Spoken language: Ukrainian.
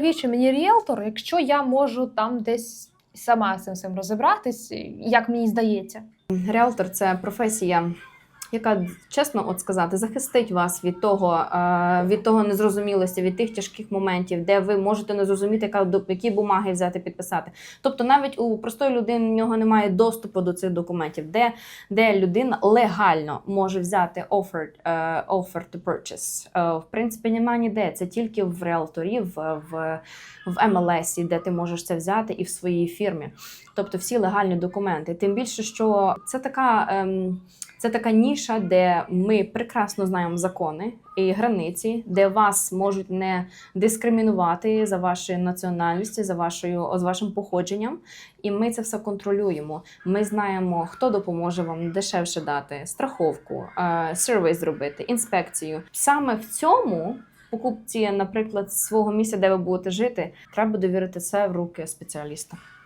Навіщо мені ріелтор, якщо я можу там десь сама з цим розібратись, як мені здається? Ріелтор це професія, яка чесно от сказати, захистить вас від того, е, від того незрозумілості, від тих тяжких моментів, де ви можете не зрозуміти, яка які бумаги взяти підписати. Тобто, навіть у простої людини в нього немає доступу до цих документів, де, де людина легально може взяти offer, е, offer to purchase. Е, В принципі, немає ніде. Це тільки в реалторі, в, в, в MLS, де ти можеш це взяти, і в своїй фірмі. Тобто всі легальні документи. Тим більше, що це така. Ем, це така ніша, де ми прекрасно знаємо закони і границі, де вас можуть не дискримінувати за вашою національністю, за вашою за вашим походженням. І ми це все контролюємо. Ми знаємо, хто допоможе вам дешевше дати страховку, сервіс зробити, інспекцію. Саме в цьому покупці, наприклад, свого місця, де ви будете жити, треба довірити це в руки спеціаліста.